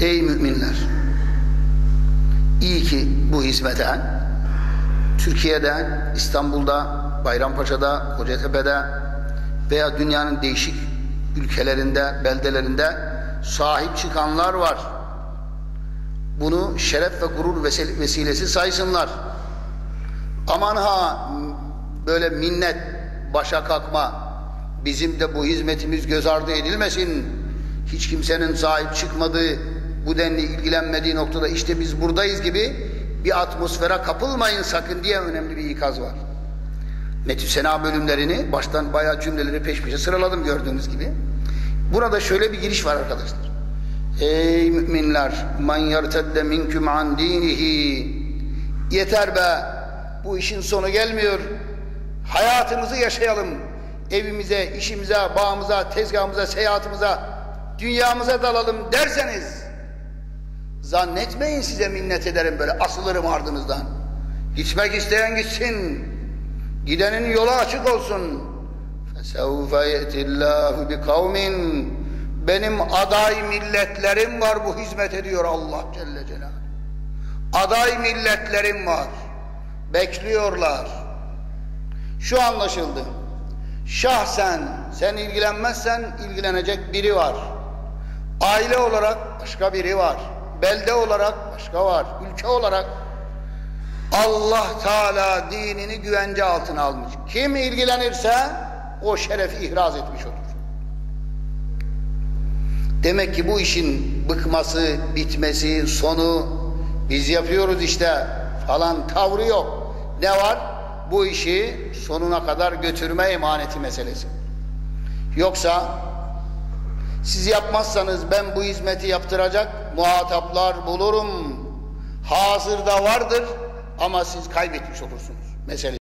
Ey müminler! İyi ki bu hizmete Türkiye'de, İstanbul'da, Bayrampaşa'da, Kocatepe'de veya dünyanın değişik ülkelerinde, beldelerinde sahip çıkanlar var. Bunu şeref ve gurur vesilesi saysınlar. Aman ha böyle minnet, başa kalkma, bizim de bu hizmetimiz göz ardı edilmesin. Hiç kimsenin sahip çıkmadığı, bu denli ilgilenmediği noktada işte biz buradayız gibi bir atmosfere kapılmayın sakın diye önemli bir ikaz var. Metü Sena bölümlerini baştan bayağı cümleleri peş peşe sıraladım gördüğünüz gibi. Burada şöyle bir giriş var arkadaşlar. Ey müminler man yertedde minküm an dinihi yeter be bu işin sonu gelmiyor. Hayatımızı yaşayalım. Evimize, işimize, bağımıza, tezgahımıza, seyahatimize, dünyamıza dalalım derseniz zannetmeyin size minnet ederim böyle asılırım ardınızdan. Gitmek isteyen gitsin. Gidenin yolu açık olsun. فَسَوْفَ يَأْتِ اللّٰهُ بِقَوْمٍ Benim aday milletlerim var bu hizmet ediyor Allah Celle Celaluhu. Aday milletlerim var. Bekliyorlar. Şu anlaşıldı. Şahsen sen ilgilenmezsen ilgilenecek biri var. Aile olarak başka biri var. Belde olarak başka var. Ülke olarak Allah Teala dinini güvence altına almış. Kim ilgilenirse o şerefi ihraz etmiş olur. Demek ki bu işin bıkması, bitmesi, sonu biz yapıyoruz işte falan tavrı yok. Ne var? Bu işi sonuna kadar götürme emaneti meselesi. Yoksa siz yapmazsanız ben bu hizmeti yaptıracak muhataplar bulurum. Hazırda vardır ama siz kaybetmiş olursunuz. Mesele